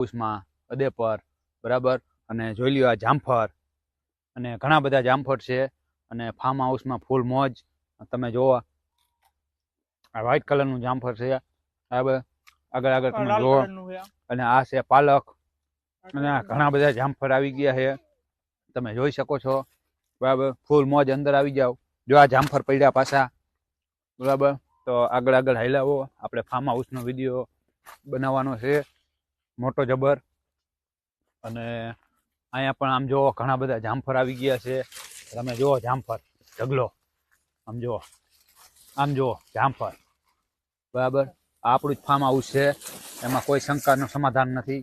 હાઉસમાં અદેપર બરાબર? અને જોઈ લ્યો આ જામફર અને ઘણા બધા જામફળ છે. અને ફાર્મ હાઉસમાં ફૂલ મોજ. તમે જોવો. આ વ્હાઈટ કલરનું જામફળ છે. બરાબર? આગળ આગળ તમે જોવો અને આ છે પાલક. અને ઘણા બધા જામફળ આવી ગયા છે. તમે જોઈ શકો છો. બરાબર? ફૂલ મોજ અંદર આવી જાઓ. જો આ જામફળ પડ્યા પાછા. બરાબર? તો આગળ આગળ હાઈલાવો આપણે ફાર્મ હાઉસનો વીડિયો બનાવવાનો છે. મોટો જબર. અને અહીંયા પણ આમ જુઓ, ઘણા બધા જામફળ આવી ગયા છે. તમે જુઓ જામફળ, ઢગલો. આમ જુઓ આમ જુઓ, જામફળ. બરાબર? આ આપણું જ ફાર્મ હાઉસ છે. એમાં કોઈ શંકાનું સમાધાન નથી.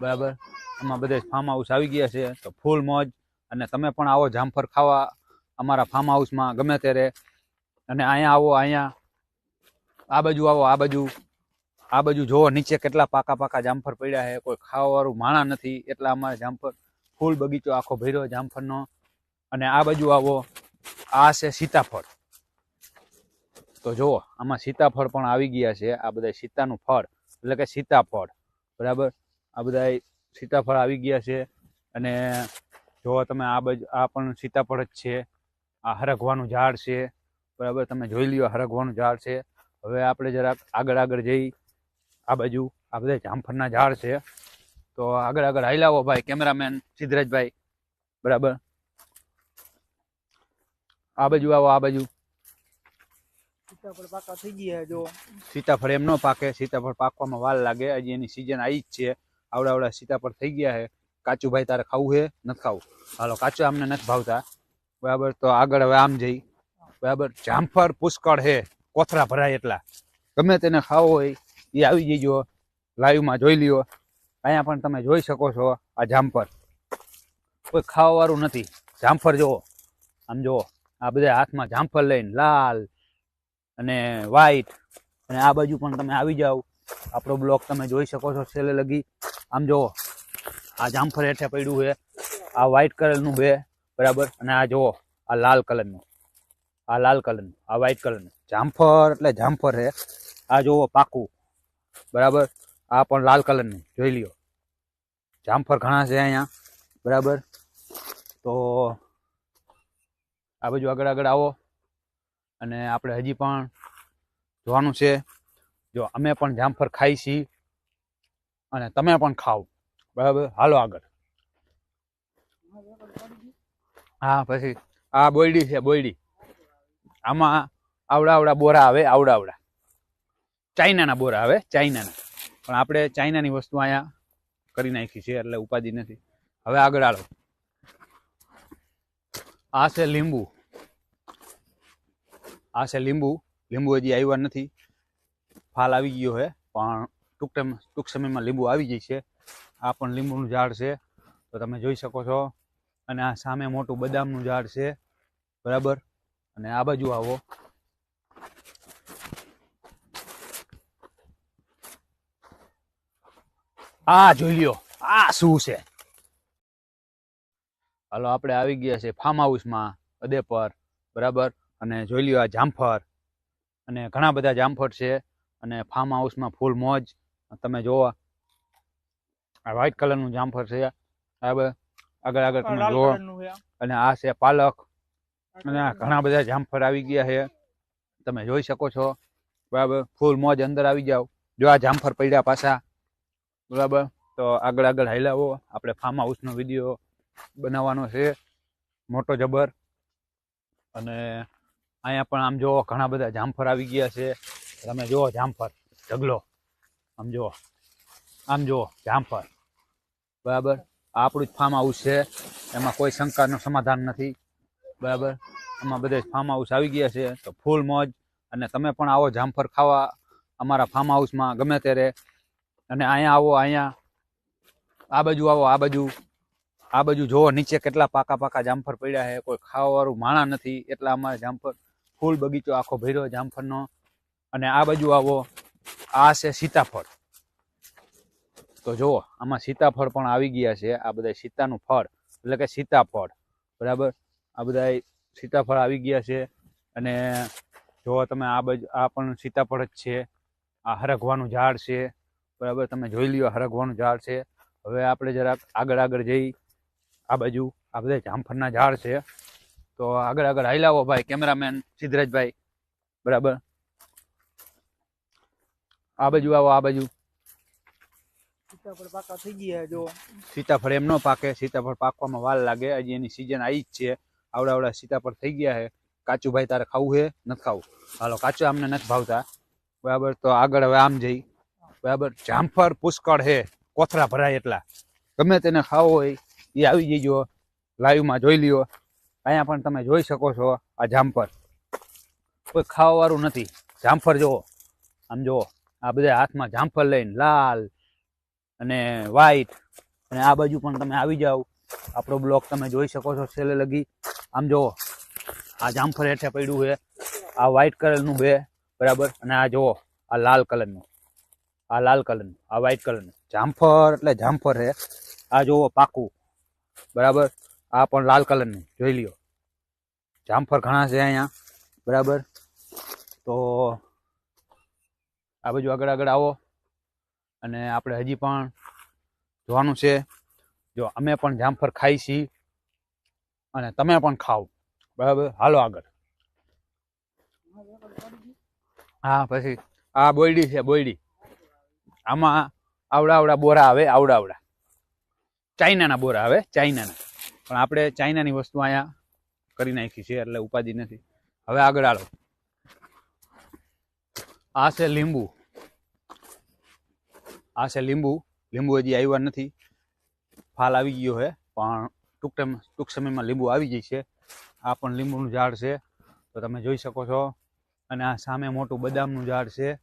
બરાબર? એમાં બધે ફાર્મ હાઉસ આવી ગયા છે. તો ફૂલ મોજ. અને તમે પણ આવો જામફળ ખાવા અમારા ફાર્મ હાઉસમાં ગમે ત્યારે. અને અહીંયા આવો, અહીંયા. આ બાજુ આવો, આ બાજુ. આ બાજુ જુઓ, નીચે કેટલા પાકા પાકા જામફળ પડ્યા છે. કોઈ ખાવાવાળું માણા નથી. એટલા અમારે જામફળ, ફૂલ બગીચો આખો ભર્યો જામફળનો. અને આ બાજુ આવો, આ છે સીતાફળ. તો જુઓ, આમાં સીતાફળ પણ આવી ગયા છે. આ બધા સીતાનું ફળ. એટલે કે સીતાફળ. બરાબર? આ બધા સીતાફળ આવી ગયા છે. અને જો તમે, આ બાજુ, આ પણ સીતાફળ જ છે. આ હરગવાનું ઝાડ છે. બરાબર? તમે જોઈ લ્યો હરગવાનું ઝાડ છે. હવે આપણે જરાક આગળ આગળ જઈ આ બાજુ આ બધા જામફળના ઝાડ છે. તો આગળ આગળ હાઈલાવો ભાઈ કેમેરામેન સિદ્ધરાજભાઈ. બરાબર? આ બાજુ આવો આ બાજુ. સીતાફળ પાકા થઈ ગયા જો. સીતાફળ એમ ન પાકે સીતાફળ પાકવામાં વાર લાગે. હજી એની સિઝન આવી જ છે. આવડા આવડા સીતાફળ થઈ ગયા છે. કાચું ભાઈ તારે ખાવું છે? નથી ખાવું. હાલો કાચું અમને નથી ભાવતા. બરાબર? તો આગળ હવે આમ જઈ. બરાબર? જામફળ પુષ્કળ છે. કોથરા ભરાય એટલા. ગમે તેને ખાવો હોય. એ આવી જજો લાઈવમાં જોઈ લ્યો. અહીંયા પણ તમે જોઈ શકો છો આ જામફળ. કોઈ ખાવાવાળું નથી. જામફળ જુઓ. આમ જુઓ. આ બધા હાથમાં જામફળ લઈને લાલ અને વ્હાઈટ અને આ બાજુ પણ તમે આવી જાઓ. આપણો બ્લોક તમે જોઈ શકો છો છેલ્લે લગી. આમ જુઓ. આ જામફળ હેઠે પડ્યું છે. આ વ્હાઈટ કલરનું બે, બરાબર? અને આ જુઓ, આ લાલ કલરનું આ લાલ કલરનું આ વ્હાઈટ કલરનું જામફળ એટલે જામફળ છે. આ જુઓ પાકું. બરાબર? આ પણ લાલ કલરની, જોઈ લ્યો. જામફળ ઘણા છે અહીંયા, બરાબર? તો આ બાજુ આગળ આગળ આવો. અને આપણે હજી પણ જોવાનું છે. જો, અમે પણ જામફળ ખાઈ છીએ. અને તમે પણ ખાઓ. બરાબર? હાલો આગળ. હા, પછી આ બોયડી છે, બોયડી. આમાં આવડા આવડા બોરા આવે, આવડા આવડા. ચાઇનાના બોરા આવે ચાઇનાના. પણ આપણે ચાઇનાની વસ્તુ અહીંયા કરી નાખી છે, એટલે ઉપાધિ નથી. હવે આગળ આવો આ છે લીંબુ. આ છે લીંબુ. લીંબુ હજી આવ્યા નથી. ફાલ આવી ગયો છે, પણ ટૂંક ટાઈમ, ટૂંક સમયમાં લીંબુ આવી જશે આ પણ લીંબુનું ઝાડ છે. તો તમે જોઈ શકો છો. અને આ સામે મોટું બદામનું ઝાડ છે. બરાબર? અને આ બાજુ આવો. આ જોઈ લ્યો આ શું છે? હાલો આપણે આવી ગયા છે ફાર્મ હાઉસમાં અદેપર બરાબર? અને જોઈ લ્યો આ જામફળ. અને ઘણા બધા જામફળ છે અને ફાર્મ હાઉસમાં ફૂલ મોજ. તમે જોવો આ વ્હાઈટ કલરનું જામફળ છે બરાબર? આગળ આગળ તમે જોવો. અને આ છે પાલક. અને ઘણા બધા જામફળ આવી ગયા છે. તમે જોઈ શકો છો બરાબર? ફૂલ મોજ અંદર આવી જાઓ. જો આ જામફળ પડ્યા પાછા બરાબર. તો આગળ આગળ હાઈલાવો આપણે ફાર્મ હાઉસનો વીડિયો બનાવવાનો છે. મોટો જબર. અને અહીંયા પણ આમ જુઓ ઘણા બધા જામફળ આવી ગયા છે. તમે જુઓ જામફળ, ઢગલો. આમ જુઓ આમ જુઓ જામફળ. બરાબર? આ આપણું જ ફાર્મ હાઉસ છે. એમાં કોઈ શંકાનું સમાધાન નથી. બરાબર? એમાં બધે ફાર્મ હાઉસ આવી ગયા છે. તો ફૂલ મોજ. અને તમે પણ આવો જામફળ ખાવા અમારા ફાર્મ હાઉસમાં ગમે ત્યારે. અને અહીંયા આવો, અહીંયા. આ બાજુ આવો, આ બાજુ. આ બાજુ જુઓ, નીચે કેટલા પાકા પાકા જામફળ પડ્યા છે. કોઈ ખાવાવાળું માણા નથી એટલા અમારે જામફળ. ફૂલ બગીચો આખો ભર્યો જામફળનો. અને આ બાજુ આવો. આ છે સીતાફળ. તો જુઓ, આમાં સીતાફળ પણ આવી ગયા છે. આ બધા સીતાનું ફળ. એટલે કે સીતાફળ. બરાબર? આ બધા સીતાફળ આવી ગયા છે. અને જો તમે, આ બાજુ, આ પણ સીતાફળ જ છે. આ હરગવાનું ઝાડ છે. બરાબર? તમે જોઈ લ્યો હરગવાનું ઝાડ છે. હવે આપણે જરાક આગળ આગળ જઈ આ બાજુ આ બધા જામફળના ઝાડ છે. તો આગળ આગળ હાઈલાવો ભાઈ કેમેરામેન સિદ્ધરાજભાઈ. બરાબર? આ બાજુ આવો આ બાજુ. સીતાફળ પાકા થઈ ગયા જો. સીતાફળ એમ ન પાકે સીતાફળ પાકવામાં વાર લાગે. હજી એની સિઝન આવી જ છે. આવડા આવડા સીતાફળ થઈ ગયા છે. કાચું ભાઈ તારે ખાવું છે? નથી ખાવું. હાલો કાચું અમને નથી ભાવતા. બરાબર? તો આગળ હવે આમ જઈ. બરાબર? જામફળ પુષ્કળ છે. કોથરા ભરાય એટલા. ગમે તેને ખાવો હોય, એ આવી જજો. લાઈવમાં જોઈ લ્યો. અહીંયા પણ તમે જોઈ શકો છો આ જામફળ. કોઈ ખાવાવાળું નથી. જામફળ જુઓ. આમ જુઓ. આ બધા હાથમાં જામફળ લઈને લાલ અને વ્હાઈટ અને આ બાજુ પણ તમે આવી જાઓ. આપણો બ્લોક તમે જોઈ શકો છો છેલ્લે લગી. આમ જુઓ. આ જામફળ હેઠે પડ્યું છે. આ વ્હાઈટ કલરનું બે બરાબર? અને આ જુઓ. આ લાલ કલરનું આ લાલ કલરનું, આ વ્હાઈટ કલરનું. જામફળ, એટલે જામફળ છે. આ જુઓ, પાકું. બરાબર? આ પણ લાલ કલરનું, જોઈ લ્યો. જામફળ ઘણા છે અહીંયા. બરાબર? તો આ બાજુ આગળ આગળ આવો. અને આપણે હજી પણ જોવાનું છે. જો, અમે પણ જામફળ ખાઈ છીએ. અને તમે પણ ખાઓ. બરાબર? હાલો આગળ. હા, પછી. આ બોયડી છે, બોયડી. આમાં આવડા આવડા બોરા આવે, આવડા આવડા. ચાઇનાના બોરા આવે, ચાઇનાના. પણ આપણે ચાઇનાની વસ્તુ અહીંયા કરી નાખી છે, એટલે ઉપાધિ નથી. હવે આગળ આવો આ છે લીંબુ. આ છે લીંબુ. લીંબુ હજી આવ્યા નથી. ફાલ આવી ગયો છે, પણ ટૂંક ટાઈમ, ટૂંક સમયમાં લીંબુ આવી જાય છે. આ પણ લીંબુનું ઝાડ છે. તો તમે જોઈ શકો છો. અને આ સામે મોટું બદામનું ઝાડ છે.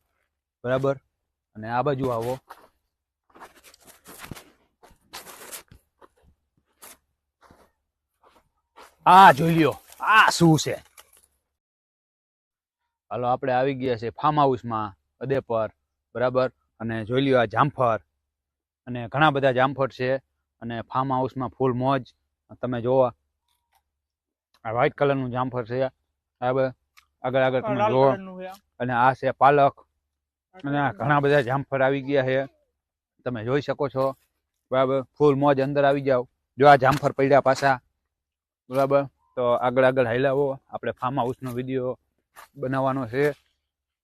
બરાબર? અને આ બાજુ આવો. આ જોઈ લ્યો આ શું છે? હાલો આપણે આવી ગયા છે ફાર્મ હાઉસમાં અદેપર બરાબર? અને જોઈ લ્યો આ જામફળ. અને ઘણા બધા જામફળ છે અને ફાર્મ હાઉસમાં ફૂલ મોજ. તમે જોવો આ વ્હાઈટ કલરનું જામફળ છે બરાબર? આગળ આગળ તમે જોવો. અને આ છે પાલક. અને ઘણા બધા જામફળ આવી ગયા છે. તમે જોઈ શકો છો. બરાબર? ફૂલ મોજ અંદર આવી જાઓ. જો આ જામફળ પડ્યા પાછા. બરાબર? તો આગળ આગળ હાઈલાવો આપણે ફાર્મ હાઉસનો વીડિયો બનાવવાનો છે.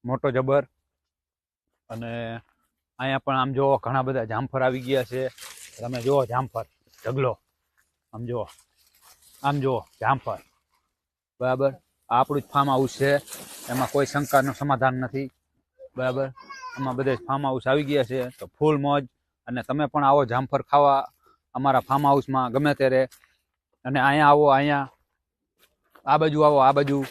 મોટો જબર. અને અહીંયા પણ આમ જુઓ, ઘણા બધા જામફળ આવી ગયા છે. તમે જુઓ જામફળ. ઢગલો. આમ જુઓ. આમ જુઓ જામફળ. બરાબર? આ આપણું જ ફાર્મ હાઉસ છે. એમાં કોઈ શંકાનું સમાધાન નથી. બરાબર? એમાં બધે ફાર્મ હાઉસ આવી ગયા છે, તો ફૂલ મોજ. અને તમે પણ આવો જામફળ ખાવા અમારા ફાર્મ હાઉસમાં ગમે ત્યારે. અને અહીંયા આવો, અહીંયા. આ બાજુ આવો, આ બાજુ.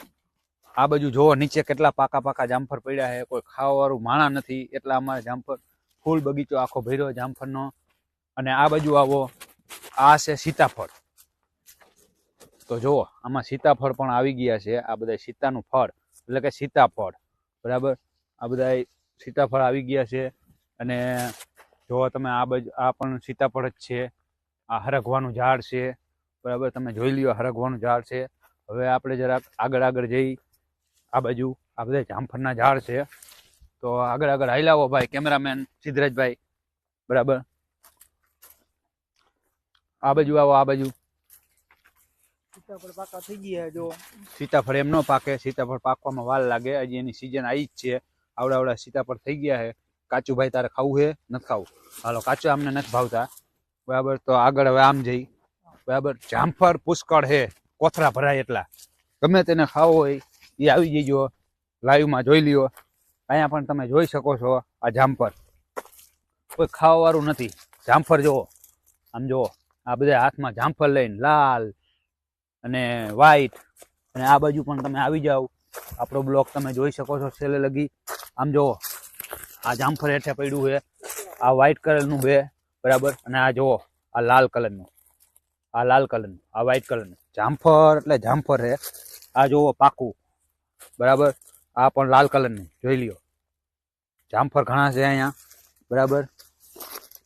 આ બાજુ જોવો નીચે કેટલા પાકા પાકા જામફળ પડ્યા છે. કોઈ ખાવાવાળું માણા નથી એટલા અમારે જામફળ. ફૂલ બગીચો આખો ભર્યો જામફળનો. અને આ બાજુ આવો. આ છે સીતાફળ. તો જુઓ, આમાં સીતાફળ પણ આવી ગયા છે. આ બધા સીતાનું ફળ. એટલે કે સીતાફળ. બરાબર? આ બધા સીતાફળ આવી ગયા છે. અને જો તમે આ બાજુ આ પણ સીતાફળ જ છે. આ હરગવાનું ઝાડ છે. બરાબર તમે જોઈ લ્યો હરગવાનું ઝાડ છે. હવે આપણે જરાક આગળ આગળ જઈ આ બાજુ આ બધા જામફળના ઝાડ છે. તો આગળ આગળ હાઈલાવો ભાઈ કેમેરામેન સિદ્ધરાજભાઈ. બરાબર. આ બાજુ આવો આ બાજુ. સીતાફળ પાકા થઈ ગયા જો. સીતાફળ એમ ન પાકે સીતાફળ પાકવામાં વાર લાગે. હજી એની સિઝન આવી જ છે. આવડા આવડા પર થઈ ગયા છે. કાચું ભાઈ તારે ખાવું છે? નથી ખાવું. હાલો, કાચું અમને નથી ભાવતા. બરાબર? તો આગળ હવે આમ જઈ. બરાબર? જામફળ પુષ્કળ છે. કોથરા ભરાય એટલા. ગમે તેને ખાવો હોય, એ આવી જજો. લાઈવમાં જોઈ લ્યો. અહીંયા પણ તમે જોઈ શકો છો આ જામફળ. કોઈ ખાવાવાળું નથી. જામફળ જુઓ. આમ જુઓ. આ બધા હાથમાં જામફળ લઈને લાલ અને વ્હાઈટ અને આ બાજુ પણ તમે આવી જાઓ. આપણો બ્લોક તમે જોઈ શકો છો છેલ્લે લગી. આમ જુઓ, આ જામફળ હેઠે પડ્યું છે. આ વ્હાઈટ કલરનું બે બરાબર? અને આ જુઓ, આ લાલ કલરનું આ લાલ કલરનું આ વ્હાઈટ કલરનું જામફળ એટલે જામફળ છે. આ જુઓ, પાકું. બરાબર? આ પણ લાલ કલરનું જોઈ લ્યો. જામફળ ઘણા છે અહીંયા, બરાબર?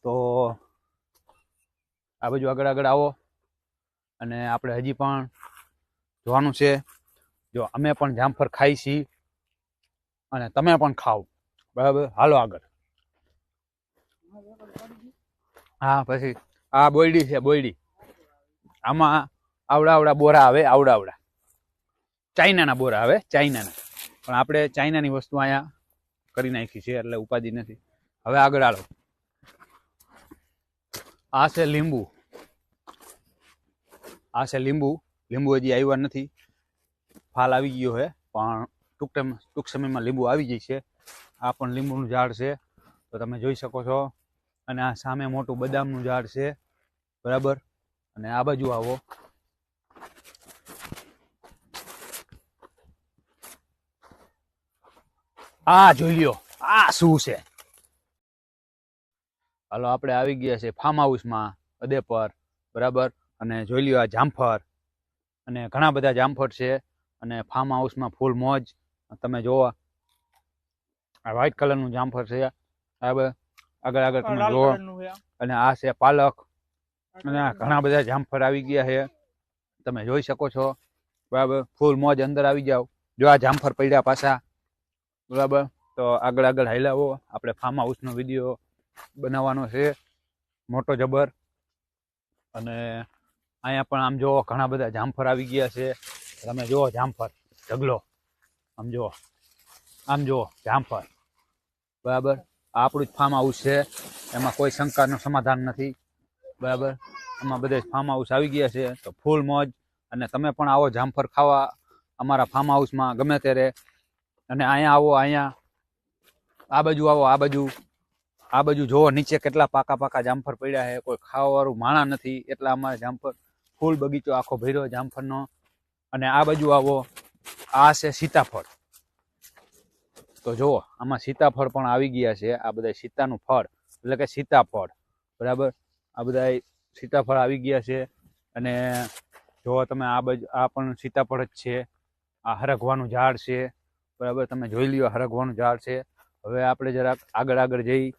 તો આ બાજુ આગળ આગળ આવો. અને આપણે હજી પણ જોવાનું છે. જો અમે પણ જામફળ ખાઈ છીએ અને તમે પણ ખાઓ. બરાબર? હાલો આગળ. હા, પછી આ બોયડી છે, બોયડી. આમાં આવડા આવડા બોરા આવે આવડા આવડા ચાઇનાના બોરા આવે, ચાઇનાના. પણ આપણે ચાઇનાની વસ્તુ અહીંયા કરી નાખી છે, એટલે ઉપાધિ નથી. હવે આગળ આવો આ છે લીંબુ. આ છે લીંબુ. લીંબુ હજી આવ્યા નથી. ફાલ આવી ગયો છે, પણ ટૂંક ટાઈમ, ટૂંક સમયમાં લીંબુ આવી જાય છે આ પણ લીંબુનું ઝાડ છે, તો તમે જોઈ શકો છો. અને આ સામે મોટું બદામનું ઝાડ છે, બરાબર? અને આ બાજુ આવો. આ જોઈ લ્યો, આ શું છે? હાલો, આપણે આવી ગયા છે ફાર્મ હાઉસમાં અદેપર, બરાબર? અને જોઈ લ્યો આ જામફળ. અને ઘણા બધા જામફળ છે. અને ફાર્મ હાઉસમાં ફૂલ મોજ. તમે જોવો. આ વ્હાઈટ કલરનું જામફળ છે. બરાબર? આગળ આગળ તમે જોવો. અને આ છે પાલક. અને આ ઘણા બધા જામફળ આવી ગયા છે. તમે જોઈ શકો છો. બરાબર? ફૂલ મોજ અંદર આવી જાઓ જો આ જામફળ પડ્યા પાછા. બરાબર? તો આગળ આગળ હાઈલાવો આપણે ફાર્મ હાઉસનો વીડિયો બનાવવાનો છે. મોટો જબર. અને અહીંયા પણ આમ જોવો ઘણા બધા જામફળ આવી ગયા છે. તમે જુઓ જામફળ, ઢગલો. આમ જુઓ. આમ જુઓ જામફળ. બરાબર? આ આપણું જ ફાર્મ હાઉસ છે. એમાં કોઈ શંકાનું સમાધાન નથી. બરાબર? એમાં બધે ફાર્મ હાઉસ આવી ગયા છે. તો ફૂલ મોજ. અને તમે પણ આવો જામફળ ખાવા અમારા ફાર્મ હાઉસમાં ગમે ત્યારે. અને અહીંયા આવો, અહીંયા. આ બાજુ આવો, આ બાજુ. આ બાજુ જુઓ, નીચે કેટલા પાકા પાકા જામફળ પડ્યા છે. કોઈ ખાવાવાળું માણા નથી. એટલા અમારે જામફળ. ફૂલ બગીચો આખો ભર્યો જામફળનો. અને આ બાજુ આવો. આ છે સીતાફળ. તો જુઓ, આમાં સીતાફળ પણ આવી ગયા છે. આ બધા સીતાનું ફળ, એટલે કે સીતાફળ. બરાબર? આ બધા સીતાફળ આવી ગયા છે. અને જો તમે, આ બાજુ, આ પણ સીતાફળ જ છે. આ હરગવાનું ઝાડ છે. બરાબર? તમે જોઈ લ્યો હરગવાનું ઝાડ છે. હવે આપણે જરાક આગળ આગળ જઈ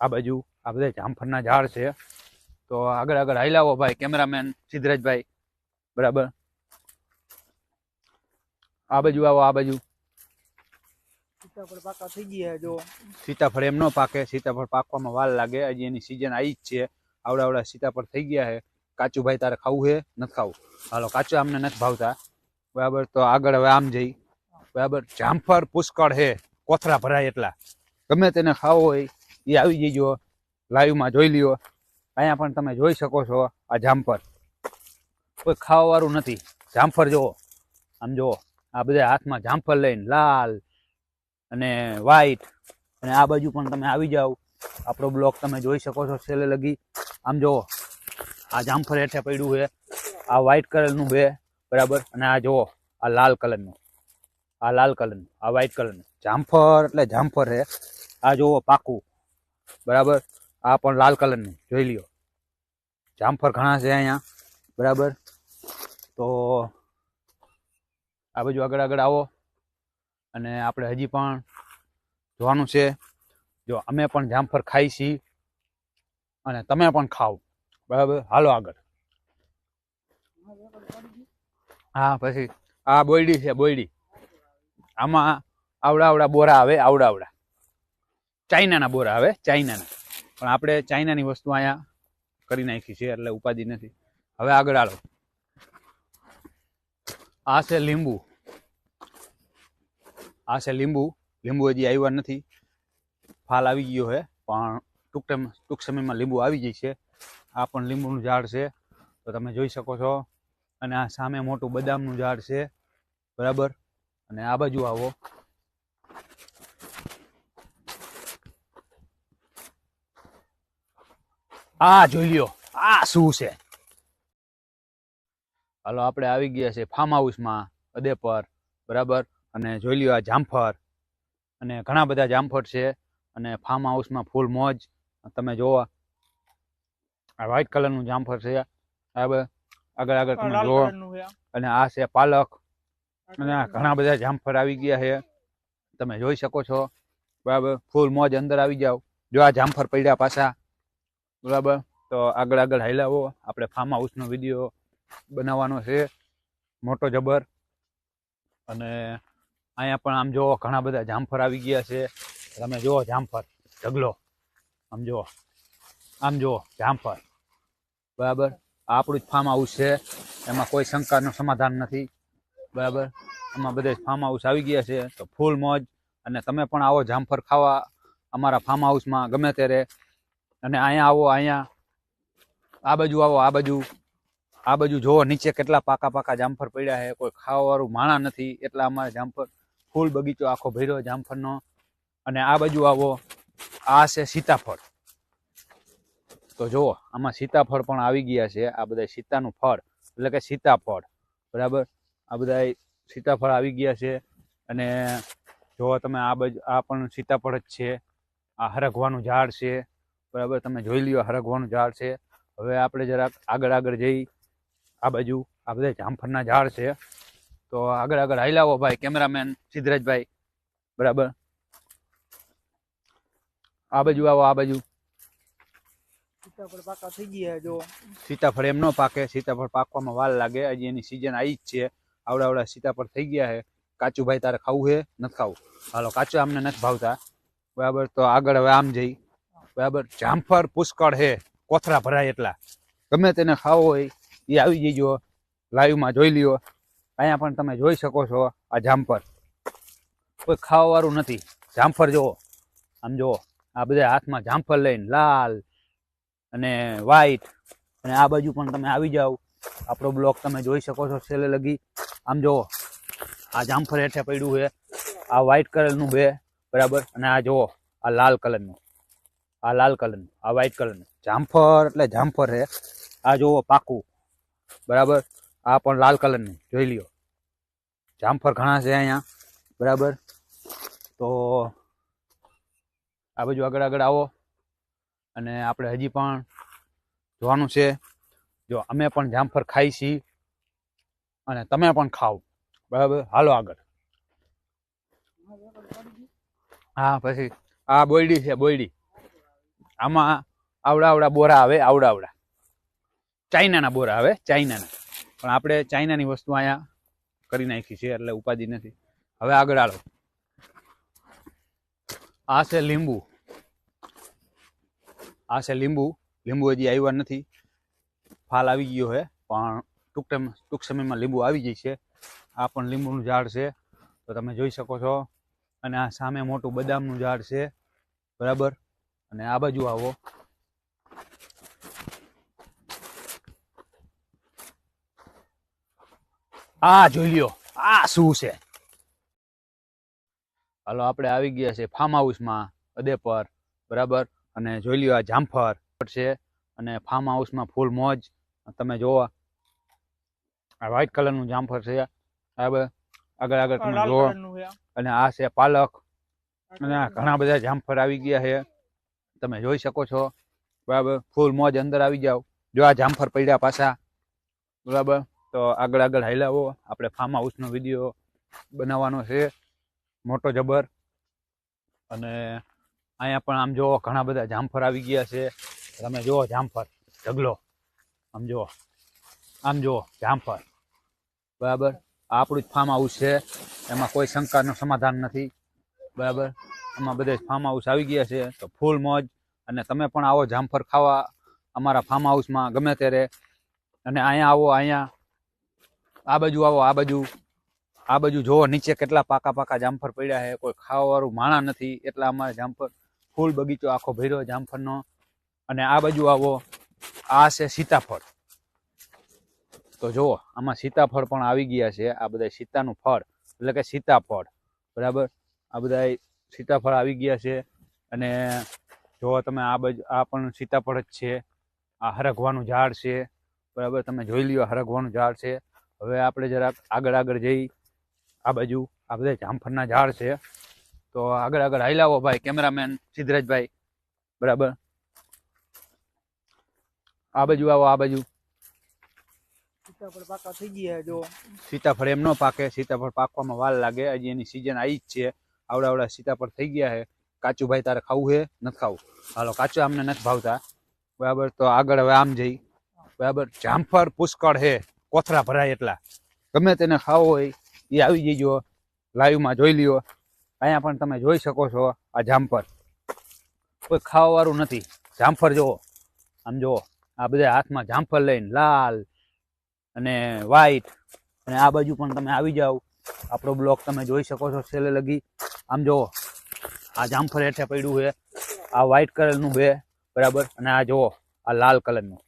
આ બાજુ. આ બધા જામફળના ઝાડ છે. તો આગળ આગળ હાઈલાવો ભાઈ, કેમેરામેન સિદ્ધરાજભાઈ. બરાબર? આ બાજુ આવો આ બાજુ. સીતાફળ થઈ ગયા જો. સીતાફળ એમ ન પાકે સીતાફળ પાકવામાં વાર લાગે. હજી એની સિઝન આવી જ છે. આવડા આવડા સીતાફળ થઈ ગયા છે. કાચું ભાઈ તારે ખાવું છે? નથી ખાવું. હાલો કાચું અમને નથી ભાવતા. બરાબર તો આગળ હવે આમ જઈ. બરાબર જામફળ પુષ્કળ છે. કોથરા ભરાય એટલા. ગમે તેને ખાવો હોય એ આવી જજો. લાઈવમાં જોઈ લ્યો. અહીંયા પણ તમે જોઈ શકો છો આ જામફળ. કોઈ ખાવાવાળું નથી. જામફળ જુઓ. આમ જુઓ. આ બધા હાથમાં જામફળ લઈને લાલ અને વ્હાઈટ અને આ બાજુ પણ તમે આવી જાઓ. આપણો બ્લોક તમે જોઈ શકો છો છેલ્લે લગી. આમ જુઓ, આ જામફળ હેઠે પડ્યું છે. આ વ્હાઈટ કલરનું છે, બરાબર? અને આ જુઓ, આ લાલ કલરનું આ લાલ કલરનું આ વ્હાઈટ કલરનું જામફળ એટલે જામફળ છે. આ જુઓ, પાકું. બરાબર? આ પણ લાલ કલરનું જોઈ લ્યો. જામફળ ઘણા છે અહીંયા. બરાબર? તો આ બાજુ આગળ આગળ આવો. અને આપણે હજી પણ જોવાનું છે. જો અમે પણ જામફળ ખાઈ છીએ અને તમે પણ ખાઓ. બરાબર? હાલો આગળ. હા, પછી આ બોયડી છે, બોયડી. આમાં આવડા આવડા બોરા આવે, આવડા આવડા. ચાઇનાના બોરા આવે, ચાઇનાના. પણ આપણે ચાઇનાની વસ્તુ અહીંયા કરી નાખી છે, એટલે ઉપાધિ નથી. હવે આગળ આવો આ છે લીંબુ. આ છે લીંબુ. લીંબુ હજી આવ્યા નથી. ફાલ આવી ગયો છે પણ ટૂંક ટાઈમ, ટૂંક સમયમાં લીંબુ આવી જાય છે. આ પણ લીંબુનું ઝાડ છે. તો તમે જોઈ શકો છો. અને આ સામે મોટું બદામનું ઝાડ છે. બરાબર? અને આ બાજુ આવો. આ જોઈ લ્યો. આ શું છે? હાલો, આપણે આવી ગયા છે ફાર્મ હાઉસમાં અદેપર. બરાબર? અને જોઈ લ્યો આ જામફળ. અને ઘણા બધા જામફળ છે. અને ફાર્મ હાઉસમાં ફૂલ મોજ. તમે જોવો. આ વ્હાઈટ કલરનું જામફળ છે. બરાબર? આગળ આગળ તમે જોવો અને આ છે પાલક. અને આ ઘણા બધા જામફળ આવી ગયા છે. તમે જોઈ શકો છો. બરાબર? ફૂલ મોજ અંદર આવી જાઓ. જો આ જામફળ પડ્યા પાછા. બરાબર? તો આગળ આગળ હાઈલાવો આપણે ફાર્મ હાઉસનો વીડિયો બનાવવાનો છે. મોટો જબર. અને અહીંયા પણ આમ જુઓ ઘણા બધા જામફળ આવી ગયા છે. તમે જુઓ જામફળ, ઢગલો. આમ જુઓ આમ જુઓ જામફળ. બરાબર? આપણું જ ફાર્મ હાઉસ છે. એમાં કોઈ શંકાનું સમાધાન નથી. બરાબર? આમાં બધે ફાર્મ હાઉસ આવી ગયા છે. તો ફૂલ મોજ. અને તમે પણ આવો જામફળ ખાવા અમારા ફાર્મ હાઉસમાં ગમે ત્યારે. અને અહીંયા આવો, અહીંયા. આ બાજુ આવો, આ બાજુ. આ બાજુ જોવો, નીચે કેટલા પાકા પાકા જામફળ પડ્યા છે. કોઈ ખાવાવાળું માણા નથી. એટલા અમારે જામફળ ફૂલ બગીચો આખો ભર્યો જામફળનો. અને આ બાજુ આવો, આ છે સીતાફળ. તો જુઓ, આમાં સીતાફળ પણ આવી ગયા છે. આ બધા સીતાનું ફળ, એટલે કે સીતાફળ. બરાબર? આ બધા સીતાફળ આવી ગયા છે. અને જુઓ તમે, આ બાજુ, આ પણ સીતાફળ જ છે. આ હરગવાનું ઝાડ છે. બરાબર? તમે જોઈ લ્યો હરગવાનું ઝાડ છે. હવે આપણે જરાક આગળ આગળ જઈ, આ બાજુ, આ બધા જામફળના ઝાડ છે. તો આગળ આગળ હાઈલાવો ભાઈ કેમેરામેન સિદ્ધરાજભાઈ. બરાબર. આ બાજુ આવો આ બાજુ. સીતાફળ પાકા થઈ ગયા જો. સીતાફળ એમ ન પાકે સીતાફળ પાકવામાં વાર લાગે. હજી એની સિઝન આવી જ છે. આવડા આવડા સીતાફળ થઈ ગયા છે. કાચું ભાઈ તારે ખાવું છે? નથી ખાવું. હાલો કાચું આમને નથી ભાવતા. બરાબર તો આગળ હવે આમ જઈ. બરાબર જામફળ પુષ્કળ છે. કોથરા ભરાય એટલા. ગમે તેને ખાવો હોય એ આવી જઈજો લાઈવમાં જોઈ લ્યો. અહીંયા પણ તમે જોઈ શકો છો આ જામફળ. કોઈ ખાવાવાળું નથી. જામફળ જુઓ. આમ જુઓ. આ બધા હાથમાં જામફળ લઈને લાલ અને વ્હાઈટ અને આ બાજુ પણ તમે આવી જાઓ. આપણો બ્લોક તમે જોઈ શકો છો છેલ્લે લગી. આમ જુઓ. આ જામફળ હેઠે પડ્યું છે. આ વ્હાઈટ કલરનું બે બરાબર? અને આ જુઓ. આ લાલ કલરનું આ લાલ કલરનું આ વ્હાઈટ કલરનું જામફળ એટલે જામફળ છે. આ જુઓ પાકું. બરાબર? આ પણ લાલ કલરની, જોઈ લ્યો. જામફળ ઘણા છે અહીંયા, બરાબર? તો આ બાજુ આગળ આગળ આવો. અને આપણે હજી પણ જોવાનું છે, જો અમે પણ જામફળ ખાઈ છીએ અને તમે પણ ખાઓ. બરાબર? હાલો આગળ. હા, પછી આ બોયડી છે, બોયડી. આમાં આવડા આવડા બોરા આવે, આવડા આવડા. ચાઇનાના બોરા આવે, ચાઇનાના. પણ આપણે ચાઇનાની વસ્તુ અહીંયા કરી નાખી છે, એટલે ઉપાધિ નથી. હવે આગળ આવો આ છે લીંબુ. આ છે લીંબુ. લીંબુ હજી આવ્યા નથી. ફાલ આવી ગયો છે, પણ ટૂંક ટાઈમ, ટૂંક સમયમાં લીંબુ આવી જશે આ પણ લીંબુનું ઝાડ છે. તો તમે જોઈ શકો છો. અને આ સામે મોટું બદામનું ઝાડ છે. બરાબર? અને આ બાજુ આવો. આ જોઈ લ્યો આ શું છે? હાલો આપણે આવી ગયા છે ફાર્મ હાઉસમાં અદેપર બરાબર? અને જોઈ લ્યો આ જામફર છે અને ફાર્મ હાઉસમાં ફૂલ મોજ. તમે જોવો આ વ્હાઈટ કલરનું જામફળ છે બરાબર? આગળ આગળ તમે જોવો અને આ છે પાલક. અને ઘણા બધા જામફળ આવી ગયા છે. તમે જોઈ શકો છો બરાબર? ફૂલ મોજ અંદર આવી જાઓ. જો આ જામફળ પડ્યા પાછા બરાબર? તો આગળ આગળ હાઈલાવો આપણે ફાર્મ હાઉસનો વીડિયો બનાવવાનો છે. મોટો જબર. અને અહીંયા પણ આમ જુઓ ઘણા બધા જામફળ આવી ગયા છે. તમે જુઓ જામફર ઢગલો. આમ જુઓ આમ જુઓ જામફળ. બરાબર? આ આપણું જ ફાર્મ હાઉસ છે. એમાં કોઈ શંકાનું સમાધાન નથી. બરાબર? એમાં બધે ફાર્મ હાઉસ આવી ગયા છે. તો ફૂલ મોજ. અને તમે પણ આવો જામફળ ખાવા અમારા ફાર્મ હાઉસમાં ગમે ત્યારે. અને અહીંયા આવો, અહીંયા. આ બાજુ આવો, આ બાજુ. આ બાજુ જુઓ, નીચે કેટલા પાકા પાકા જામફળ પડ્યા છે. કોઈ ખાવાવાળું માણા નથી. એટલા અમારે જામફળ, ફૂલ બગીચો આખો ભર્યો જામફળનો. અને આ બાજુ આવો, આ છે સીતાફળ. તો જુઓ, આમાં સીતાફળ પણ આવી ગયા છે. આ બધા સીતાનું ફળ. એટલે કે સીતાફળ. બરાબર? આ બધા સીતાફળ આવી ગયા છે. અને જુઓ તમે, આ બાજુ, આ પણ સીતાફળ જ છે. આ હરગવાનું ઝાડ છે. બરાબર? તમે જોઈ લ્યો હરગવાનું ઝાડ છે. હવે આપણે જરાક આગળ આગળ જઈ આ બાજુ આ બધા જામફળના ઝાડ છે. તો આગળ આગળ હાઈલાવો ભાઈ કેમેરામેન સિદ્ધરાજભાઈ. બરાબર? આ બાજુ આવો આ બાજુ. સીતાફળ પાકા થઈ ગયા જો. સીતાફળ એમ ન પાકે સીતાફળ પાકવામાં વાર લાગે. હજી એની સિઝન આવી જ છે. આવડા આવડા સીતાફળ થઈ ગયા છે. કાચું ભાઈ તારે ખાવું છે? નથી ખાવું. હાલો કાચું આમને નથી ભાવતા. બરાબર? તો આગળ હવે આમ જઈ. બરાબર? જામફળ પુષ્કળ છે. કોથળા ભરાય એટલા. ગમે તેને ખાવો હોય, એ આવી જજો, લાઈવમાં જોઈ લ્યો. અહીંયા પણ તમે જોઈ શકો છો આ જામફળ. કોઈ ખાવાવાળું નથી. જામફળ જુઓ. આમ જુઓ. આ બધા હાથમાં જામફળ લઈને લાલ અને વ્હાઈટ અને આ બાજુ પણ તમે આવી જાઓ. આપણો બ્લોક તમે જોઈ શકો છો છેલ્લે લગી. આમ જુઓ. આ જામફળ હેઠે પડ્યું છે. આ વ્હાઈટ કલરનું બે, બરાબર? અને આ જુઓ, આ લાલ કલરનું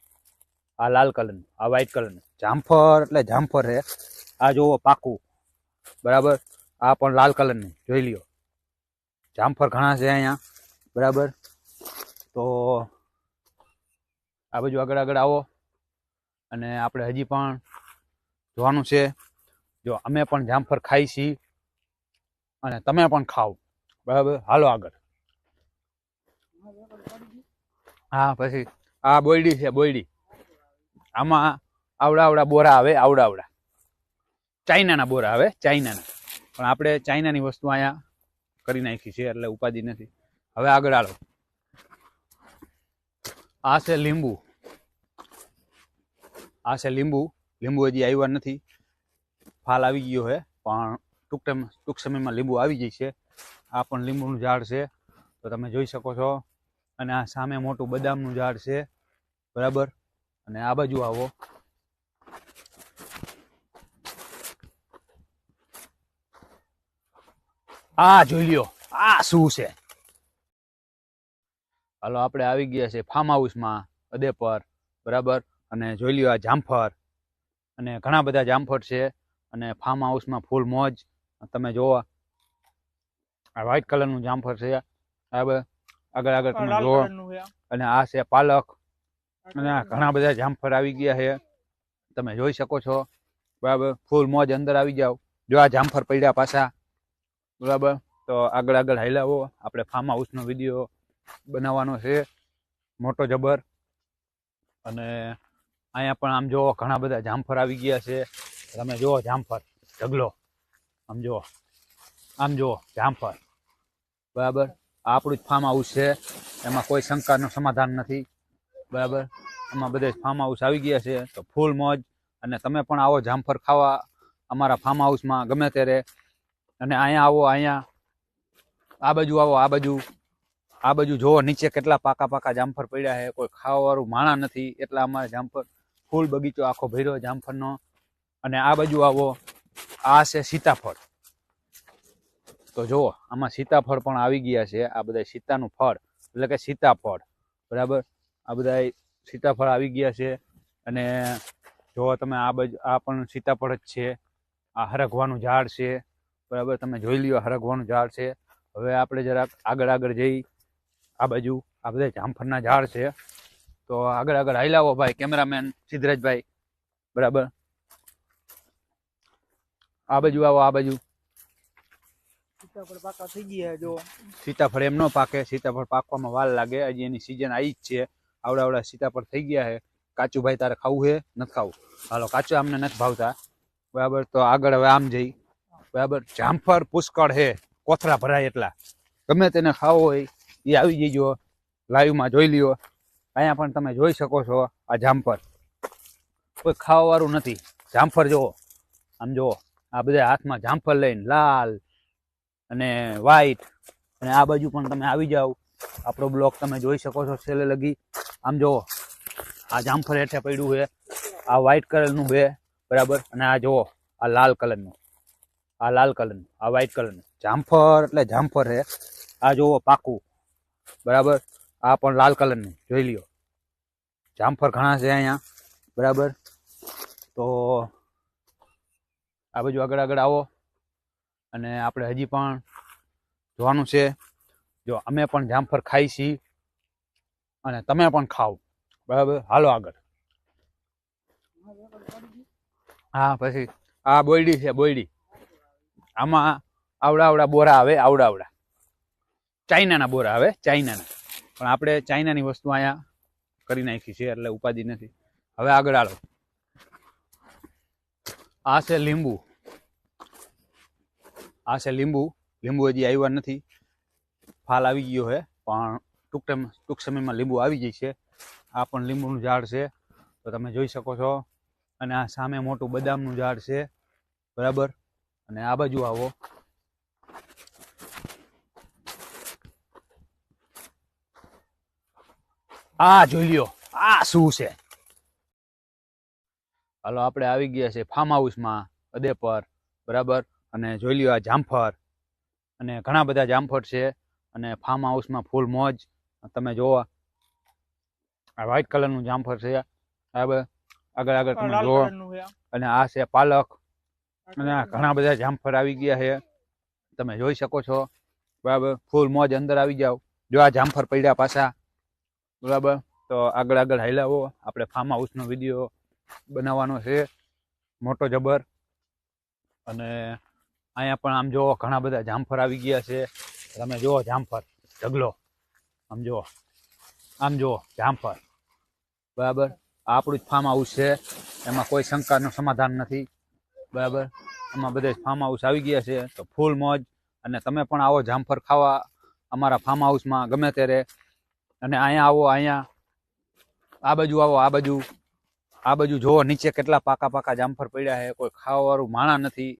આ લાલ કલરનું આ વ્હાઈટ કલરનું જામફળ, એટલે જામફળ છે. આ જુઓ પાકું. બરાબર? આ પણ લાલ કલરનું. જોઈ લ્યો. જામફળ ઘણા છે અહીંયા. બરાબર? તો આ બાજુ આગળ આગળ આવો. અને આપણે હજી પણ જોવાનું છે. જો, અમે પણ જામફળ ખાઈ છીએ. અને તમે પણ ખાઓ. બરાબર? હાલો આગળ. હા, પછી. આ બોયડી છે, બોયડી. આમાં આવડા આવડા બોરા આવે, આવડા આવડા. ચાઇનાના બોરા આવે, ચાઇનાના. પણ આપણે ચાઇનાની વસ્તુ અહીંયા કરી નાખી છે, એટલે ઉપાધિ નથી. હવે આગળ આવો આ છે લીંબુ. આ છે લીંબુ. લીંબુ હજી આવ્યા નથી. ફાલ આવી ગયો છે, પણ ટૂંક ટાઈમ, ટૂંક સમયમાં લીંબુ આવી જશે આ પણ લીંબુનું ઝાડ છે. તો તમે જોઈ શકો છો. અને આ સામે મોટું બદામનું ઝાડ છે. બરાબર? અને આ બાજુ આવો. આ જોઈ લ્યો આ શું છે? હાલો આપણે આવી ગયા છે ફાર્મ હાઉસમાં અદેપર બરાબર? અને જોઈ લ્યો આ જામફળ. અને ઘણા બધા જામફળ છે અને ફાર્મ હાઉસમાં ફૂલ મોજ. તમે જોવો આ વ્હાઈટ કલરનું જામફળ છે બરાબર? આગળ આગળ તમે જોવો અને આ છે પાલક. અને ઘણા બધા જામફળ આવી ગયા છે. તમે જોઈ શકો છો બરાબર? ફૂલ મોજ અંદર આવી જાઓ. જો આ જામફળ પડ્યા પાછા. બરાબર. તો આગળ આગળ હાઈલાવો આપણે ફાર્મ હાઉસનો વીડિયો બનાવવાનો છે. મોટો જબર. અને અહીંયા પણ આમ જુઓ ઘણા બધા જામફળ આવી ગયા છે. તમે જુઓ જામફળ, ઢગલો. આમ જુઓ આમ જુઓ જામફળ. બરાબર? આ આપણું જ ફાર્મ હાઉસ છે. એમાં કોઈ શંકાનું સમાધાન નથી. બરાબર? એમાં બધે ફાર્મ હાઉસ આવી ગયા છે. તો ફૂલ મોજ. અને તમે પણ આવો જામફળ ખાવા અમારા ફાર્મ હાઉસમાં ગમે ત્યારે. અને અહીંયા આવો, અહીંયા. આ બાજુ આવો, આ બાજુ. આ બાજુ જુઓ, નીચે કેટલા પાકા પાકા જામફળ પડ્યા છે. કોઈ ખાવાવાળું માણા નથી. એટલા અમારે જામફળ, ફૂલ બગીચો આખો ભર્યો જામફળનો. અને આ બાજુ આવો. આ છે સીતાફળ. તો જુઓ, આમાં સીતાફળ પણ આવી ગયા છે. આ બધા સીતાનું ફળ. એટલે કે સીતાફળ. બરાબર? આ બધા સીતાફળ આવી ગયા છે. અને જો તમે, આ બાજુ, આ પણ સીતાફળ જ છે. આ હરખવાનું ઝાડ છે. બરાબર? તમે જોઈ લ્યો હરગવાનું ઝાડ છે. હવે આપણે જરાક આગળ આગળ જઈ આ બાજુ આ બધા જામફળના ઝાડ છે. તો આગળ આગળ હાઈલાવો ભાઈ કેમેરામેન સિદ્ધરાજભાઈ. બરાબર? આ બાજુ આવો આ બાજુ. સીતાફળ પાકા થઈ ગયા જો. સીતાફળ એમ ન પાકે સીતાફળ પાકવામાં વાર લાગે. હજી એની સિઝન આવી જ છે. આવડા આવડા સીતાફળ થઈ ગયા છે. કાચું ભાઈ તારે ખાવું છે? નથી ખાવું. હાલો કાચું અમને નથી ભાવતા. બરાબર? તો આગળ હવે આમ જઈ. બરાબર? જામફળ પુષ્કળ હે કોથરા ભરાય એટલા. ગમે તેને ખાવો હોય, એ આવી જજો. લાઈવમાં જોઈ લ્યો. અહીંયા પણ તમે જોઈ શકો છો આ જામફળ. કોઈ ખાવાવાળું નથી. જામફળ જુઓ. આમ જુઓ. આ બધા હાથમાં જામફળ લઈને લાલ અને વ્હાઈટ અને આ બાજુ પણ તમે આવી જાઓ. આપણો બ્લોક તમે જોઈ શકો છો છેલ્લે લગી. આમ જુઓ. આ જામફળ હેઠે પડ્યું છે. આ વ્હાઈટ કલરનું બે બરાબર? અને આ જુઓ. આ લાલ કલરનું આ લાલ કલરનું, આ વ્હાઈટ કલરનું. જામફળ, એટલે જામફળ છે. આ જુઓ, પાકું. બરાબર? આ પણ લાલ કલરનું, જોઈ લ્યો. જામફળ ઘણા છે અહીંયા. બરાબર? તો આ બાજુ આગળ આગળ આવો. અને આપણે હજી પણ જોવાનું છે. જો, અમે પણ જામફળ ખાઈ છીએ. અને તમે પણ ખાઓ. બરાબર? હાલો આગળ. હા, પછી. આ બોયડી છે, બોયડી. આમાં આવડા આવડા બોરા આવે, આવડા આવડા. ચાઇનાના બોરા આવે, ચાઇનાના. પણ આપણે ચાઇનાની વસ્તુ અહીંયા કરી નાખી છે, એટલે ઉપાધિ નથી. હવે આગળ આવો આ છે લીંબુ. આ છે લીંબુ. લીંબુ હજી આવ્યા નથી. ફાલ આવી ગયો છે, પણ ટૂંક ટાઈમ, ટૂંક સમયમાં લીંબુ આવી જશે આ પણ લીંબુનું ઝાડ છે. તો તમે જોઈ શકો છો. અને આ સામે મોટું બદામનું ઝાડ છે. બરાબર? અને આ બાજુ આવો. આ જોઈ લ્યો આ શું છે? હાલો આપણે આવી ગયા છે ફાર્મ હાઉસમાં અદેપર બરાબર? અને જોઈ લ્યો આ જામફળ. અને ઘણા બધા જામફળ છે. અને ફાર્મ હાઉસમાં ફૂલ મોજ. તમે જોવો આ વ્હાઈટ કલરનું જામફળ છે. બરાબર? આગળ આગળ તમે જોવો. અને આ છે પાલક. અને ઘણા બધા જામફળ આવી ગયા છે. તમે જોઈ શકો છો. બરાબર? ફૂલ મોજ અંદર આવી જાઓ. જો આ જામફળ પડ્યા પાછા. બરાબર? તો આગળ આગળ હાલ્યાવો આપણે ફાર્મ હાઉસનો વીડિયો બનાવવાનો છે. મોટો જબર. અને અહીંયા પણ આમ જુઓ, ઘણા બધા જામફળ આવી ગયા છે. તમે જુઓ જામફળ. ઢગલો. આમ જુઓ. આમ જુઓ, જામફળ. બરાબર? આ આપણું જ ફાર્મ હાઉસ છે. એમાં કોઈ શંકાનું સમાધાન નથી. બરાબર? એમાં બધે ફાર્મ હાઉસ આવી ગયા છે, તો ફૂલ મોજ. અને તમે પણ આવો જામફળ ખાવા અમારા ફાર્મ હાઉસમાં ગમે ત્યારે. અને અહીંયા આવો, અહીંયા. આ બાજુ આવો, આ બાજુ. આ બાજુ જોવો નીચે કેટલા પાકા પાકા જામફળ પડ્યા છે. કોઈ ખાવાવાળું માણા નથી.